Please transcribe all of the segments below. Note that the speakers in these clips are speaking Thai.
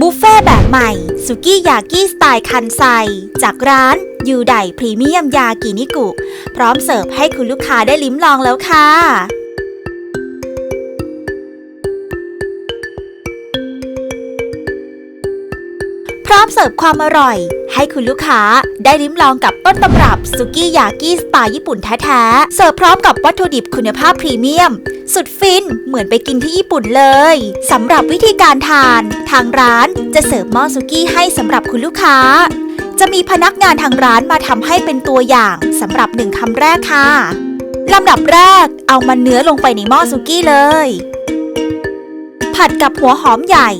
บุฟเฟ่แบบใหม่ สุกี้ยากิสไตล์คันไซ จากร้านยูไดพรีเมียมยากินิกุ พร้อมเสิร์ฟให้คุณลูกค้าได้ลิ้มลองแล้วค่ะ ร้อมเสิร์ฟความอร่อย ให้คุณลูกค้าได้ลิ้มลองกับต้นตำรับสุกี้ยากิสไตล์ญี่ปุ่นแท้ๆ เสิร์ฟพร้อมกับวัตถุดิบคุณภาพพรีเมียม สุดฟินเหมือนไปกินที่ญี่ปุ่นเลยสำหรับวิธีการทาน ทางร้านจะเสิร์ฟหม้อสุกี้ให้สำหรับคุณลูกค้า จะมีพนักงานทางร้านมาทำให้เป็นตัวอย่างสำหรับหนึ่งคำแรกค่ะลำดับแรกเอามันเนื้อลงไปในหม้อสุกี้เลย ผัดกับหัวหอมใหญ่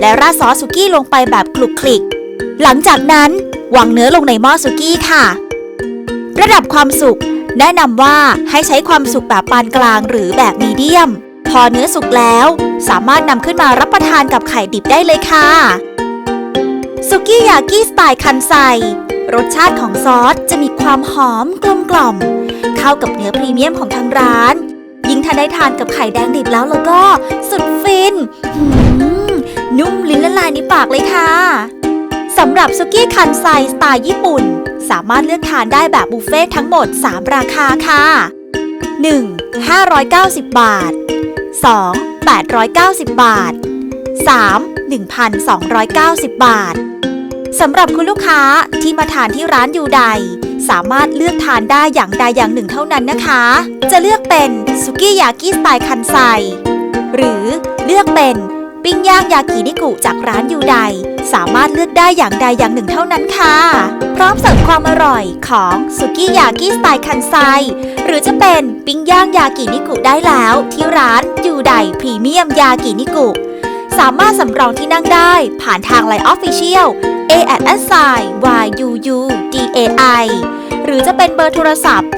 และราดซอสสุกี้ลงไปแบบคลุกคลิก หลังจากนั้นวางเนื้อลงในหม้อสุกี้ค่ะ ระดับความสุกแนะนำว่าให้ใช้ความสุกแบบปานกลางหรือแบบมีเดียม พอเนื้อสุกแล้ว สามารถนำขึ้นมารับประทานกับไข่ดิบได้เลยค่ะสุกี้ยากิสไตล์คันไซ รสชาติของซอสจะมีความหอมกลมกล่อม เข้ากับเนื้อพรีเมียมของทางร้าน ถ้าได้ทานกับไข่แดงดิบแล้วแล้วก็สุดฟิน นุ่มลิ้นละลายในปากเลยค่ะสำหรับซุกี้คันไซสไตล์ญี่ปุ่น สามารถเลือกทานได้แบบบุฟเฟ่ต์ทั้งหมด 3 ราคาค่ะ 1. 590 บาท 2. 890 บาท 3. 1,290 บาทสำหรับคุณลูกค้าที่มาทานที่ร้านยูได สามารถเลือกทานได้อย่างใดอย่างหนึ่งเท่านั้นนะคะ จะเลือกเป็นซุกี้ยากิสไตล์คันไซ หรือเลือกเป็นปิ้งย่างยากินิกุจากร้านยูไดสามารถเลือกได้อย่างใดอย่างหนึ่งเท่านั้นค่ะ พร้อมเสิร์ฟความอร่อยของสุกี้ยากิสไตล์คันไซ หรือจะเป็นปิ้งย่างยากินิกุได้แล้ว ที่ร้านยูไดพรีเมียมยากินิกุ สามารถสำรองที่นั่งได้ผ่านทาง Line Official a at s i y u u d a i หรือจะเป็นเบอร์โทรศัพท์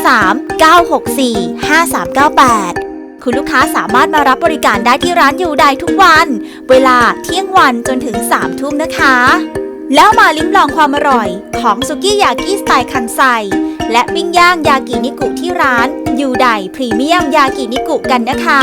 063 964 5398 คุณลูกค้าสามารถมารับบริการได้ที่ร้านยูไดทุกวัน เวลาเที่ยงวันจนถึง 3 ทุ่มนะคะ แล้วมาลิ้มลองความอร่อยของสุกี้ยากิสไตล์คันไซ และปิ้งย่างยากินิกุที่ร้านยูไดพรีเมียมยากินิกุกันนะคะ